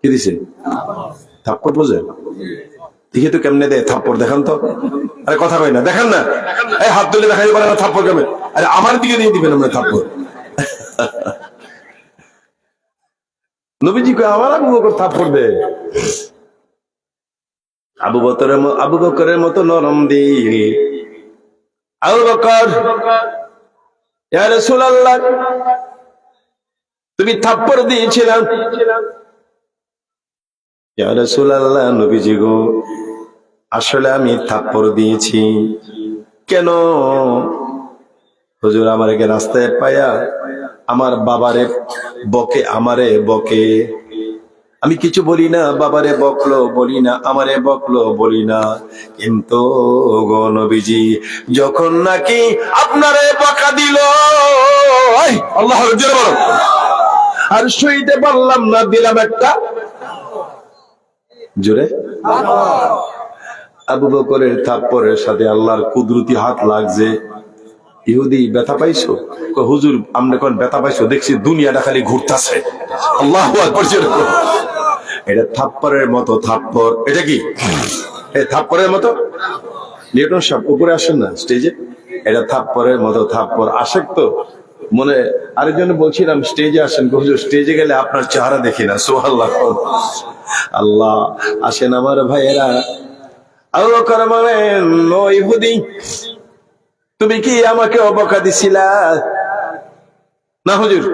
কি দিছে? বোঝে? দেখি তো কেমনে দেয় দেখান তো। আরে কথা কই না, দেখান না। এই হাত দেখাই পারে না কেমন? আরে আমার দিকে দিয়ে দিবেন আমরা নবীজি কয়, আমার আবু বকর দে। আবু বকরের আবু বকরের মতো নরম দিল আবু বকর, ইয়া রাসূলুল্লাহ তুমি থাপ্পড় দিয়েছিলাম। নবীজি গো, আসলে আমি থাপ্পড় দিয়েছি। কেন? হুজুর আমারে রাস্তায় পায়া আমার বাবারে বকে, আমারে বকে। আমি কিছু বলি না, বাবারে বকলো, বলি না, আমারে বকলো, বলি না। কিন্তু গো নবীজি, যখন নাকি আপনারে বকা দিল, আল্লাহ বলো। আর সইতে পারলাম না, দিলাম একটা। জোরে? আবু বকরের থাপ্পরের সাথে আল্লাহর কুদরতি হাত লাগছে। ইহুদি, ব্যথা পাইছো? হুজুর, আমরা কোন ব্যথা পাইছো, দেখছি দুনিয়াটা খালি ঘুরতেছে। আল্লাহ এটা থাপ্পরের মতো থাপ্পর এটা কি? থাপ্পরের মতো? নিউটন সাহেব, উপরে আসেন না, স্টেজে। এটা থাপ্পরের মতো থাপ্পর আসেক তো। মনে আরেকজন বলছিলাম স্টেজে আসেন হুজুর স্টেজে গেলে আপনার চেহারা দেখি না। সোহাল্লাহ আল্লাহ, আসেন আমার ভাইয়েরা। আল্লাহ করে বলেন ও ইহুদি, তুমি কি আমাকে অবকা দিছিলা? না হুজুর।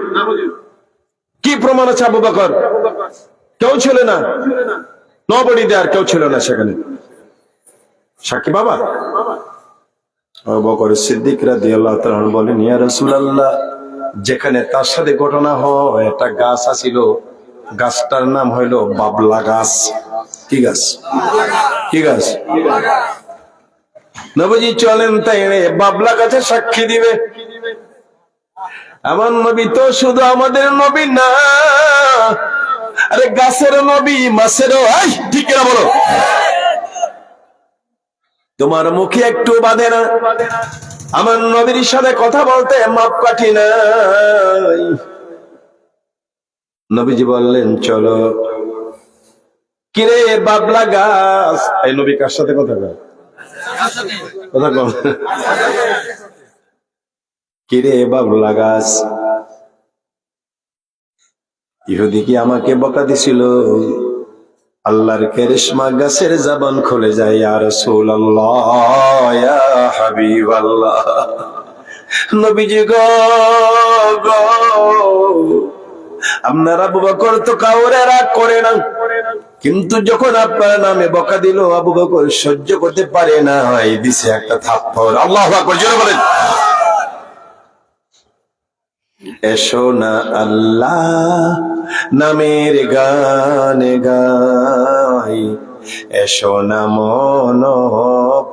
কি প্রমাণ আছে আবু বকর? কেউ ছিল না। নবডি দেয়ার কেউ ছিল না সেখানে। সাক্ষী বাবা? যেখানে তার সাথে ঘটনা হয়, একটা গাছ আছিল, গাছটার নাম হইল বাবলা গাছ। কি গাছ? কি গাছ? নবজি চলেন তাই রে বাবলা গাছে সাক্ষী দিবে। আমার নবী তো শুধু আমাদের নবী না, আরে গাছের নবী মাছেরও ঠিক না বলো? তোমার মুখে একটু বাঁধে না। আমার নবীর সাথে কথা বলতে মাপ কাঠি নাই। নবীজি বললেন, চলো। কিরে বাবলা গাছ? এই নবী কার সাথে কথা কয়? কথা কম কিরে বাবলা গাছ? ইহুদি কি আমাকে বকা দিছিল? আল্লাহর কেরিশমা গাছের জবান খুলে যায় আর আল্লাহ হাবিব আল্লাহ নবীজি গো আপনার আবু বকর তো কাউরে রাগ করে না। কিন্তু যখন আপনার নামে বকা দিল, আবু বকর সহ্য করতে পারে না। হয় দিছে একটা থাপ্পড়। আল্লাহ জোরে বলেন। এসো না আল্লাহ নামের গান গাই। এসো না মন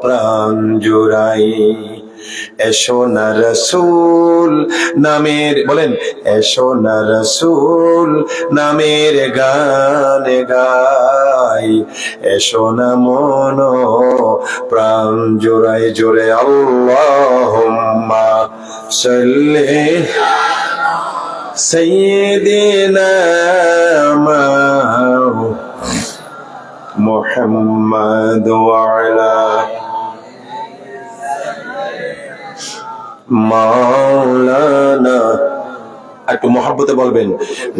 প্রাণ জুড়াই। এসো না রসুল নামের, বলেন, এসো না রসুল নামের গান গাই। এসো না মন প্রাণ জোড়াই, জোরে আল্লাহ সাল্লি سيدنا محمد وعلى মাওলানা একটু মহাব্বতে বলবেন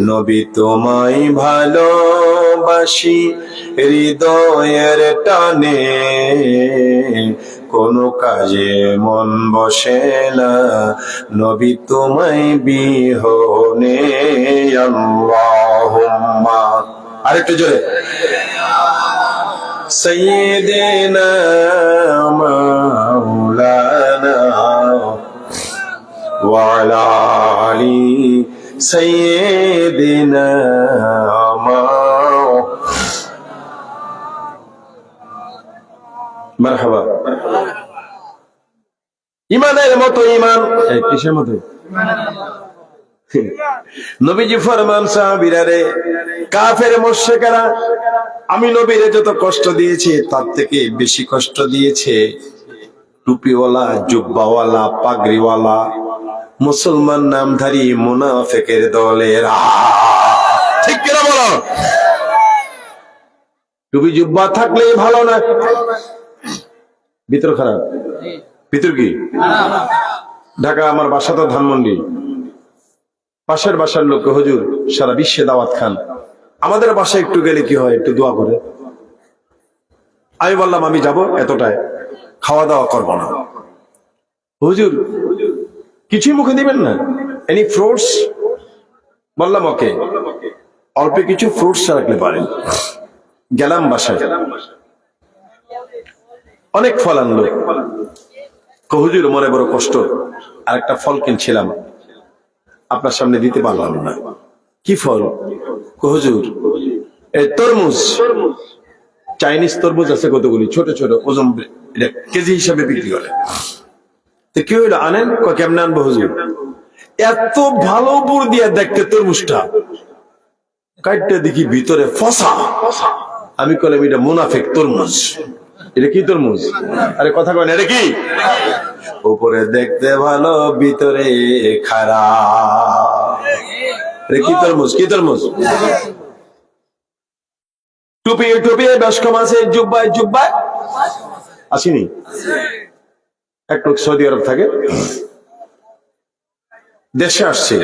নবী তোমায় ভালোবাসি হৃদয়ের টানে কোনো কাজে মন বসে না নবী তোমায় বিহনে আল্লাহুম্মা আরেকটু জোরে سيدنا مولانا وعلى آل سيدنا মারহাবা ইমানের মতো ইমান। কিসের মতো? নবীজি ফরমান সাহাবীরা রে কাফের মুশরিকেরা আমি নবীরে যত কষ্ট দিয়েছি তার থেকে বেশি কষ্ট দিয়েছে টুপিওয়ালা জুব্বাওয়ালা পাগড়িওয়ালা মুসলমান নামধারী মুনাফেকের দলের। ঠিক কিনা বলো? টুপি জুব্বা থাকলে ভালো না। ভিতর খারাপ। ভিতর কি? ঢাকা আমার বাসা তো ধানমন্ডি। পাশের বাসার লোক, হুজুর, সারা বিশ্বে দাওয়াত খান। আমাদের বাসায় একটু গেলে কি হয়? একটু দোয়া করে। আমি বললাম, আমি যাব এতটায়। খাওয়া দাওয়া করব না। হুজুর, কিছুই মুখে দিবেন না? এনি ফ্রুটস বললাম, ওকে। অল্প কিছু ফ্রুটস রাখলে পারেন। গেলাম বাসায়। অনেক ফল আনলো। কো, হুজুর, মনে বড় কষ্ট। আর একটা ফল কিনছিলাম। আপনার সামনে দিতে পারলাম না। কি ফল? কো, হুজুর এই তরমুজ। চাইনিজ তরমুজ আছে কতগুলি? ছোট ছোট, ওজন কেজি হিসাবে বিক্রি করে। তো কি হইল? আনেন? কেমনে আনব, হুজুর? এত ভালো বুড় দিয়ে দেখতে তরমুজটা। কাইটটা দেখি ভিতরে ফসা। আমি কলাম এটা মুনাফেক তরমুজ। এটা কি তরমুজ আরে কথা কয় না, এটা কি? উপরে দেখতে ভালো, ভিতরে খারাপ। কি তরমুজ কি তরমুজ টুপি টুপি বেশ কম আছে জুব্বায় জুব্বায়। আসিনি? এক লোক সৌদি আরব থাকে। দেশে আসছে।